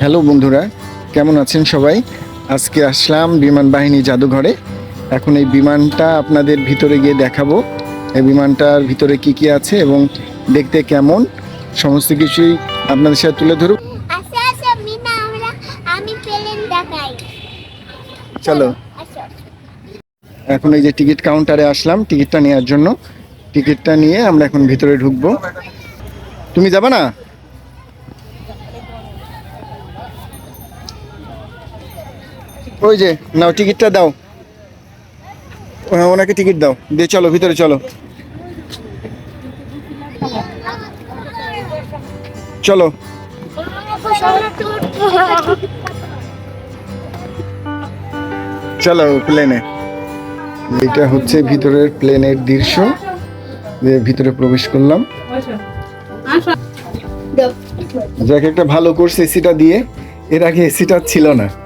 Hello বন্ধুরা কেমন আছেন সবাই? আজকে আসলাম বিমান বাহিনী জাদুঘরে। এখন এই বিমানটা আপনাদের ভিতরে গিয়ে দেখাবো। এই বিমানটার ভিতরে কি কি আছে এবং দেখতে কেমন? সমস্ত কিছুই আপনাদের সাথে তুলে ধরুক। চলো। এখন এই যে টিকিট কাউন্টারে আসলাম টিকিটটা নেওয়ার জন্য। টিকিটটা নিয়ে আমরা এখন ভিতরে ঢুকবো। তুমি যাবে না? ওই যে, নাও, টিকিটটা দাও। ও- ওনাকে টিকিট দাও। দিয়ে চলো, ভিতরে চলো। চলো। চলো প্লেনে এটা হচ্ছে ভিতরের প্লেনের দৃশ্য। ভিতরে প্রবেশ করলাম। যাকে, একটা ভালো করছে এসিটা দিয়ে। এর আগে এসিটা ছিল না।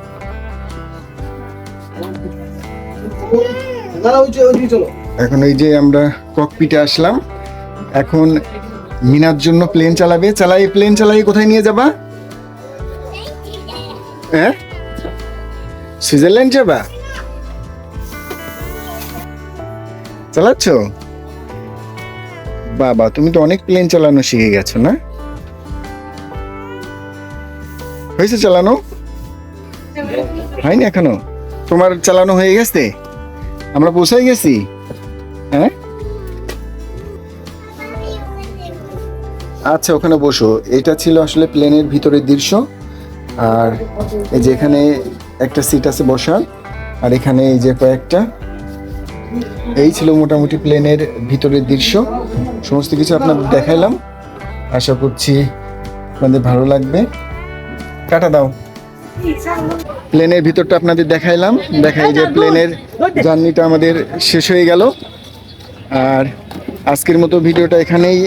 এখন এই যে আমরা ককপিটে আসলাম। এখন মিনার জন্য প্লেন চালাবে। চালাই প্লেন চালাই, কোথায় নিয়ে যাবা? হ্যাঁ? সুইজারল্যান্ড যাবা? চালাচ্ছ? বাবা, তুমি তো অনেক প্লেন চালানো শিখে গেছো, না? হয়েছে চালানো? হয়নি এখনও? তোমার চালানো হয়ে গেছে? আমরা পৌঁছাই গেছি। হ্যাঁ? আচ্ছা ওখানে বসো। এটা ছিল আসলে প্লেনের ভিতরের দৃশ্য। আর এই যে এখানে একটা সিট আছে বসার, আর এখানে এই যে কয়েকটা, এই ছিল মোটামুটি প্লেনের ভিতরের দৃশ্য। সমস্ত কিছু আপনাদের দেখাইলাম। আশা করছি আপনাদের ভালো লাগবে। টাটা দাও। প্লেনের ভিতরটা আপনাদের দেখাইলাম। দেখাই যে প্লেনের জার্নিটা আমাদের শেষ হয়ে গেল। আর আজকের মতো ভিডিওটা এখানেই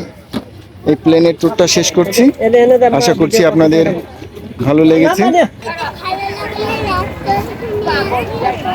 এই প্লেনের ট্যুরটা শেষ করছি। আশা করছি আপনাদের ভালো লেগেছে। লাগলে একটা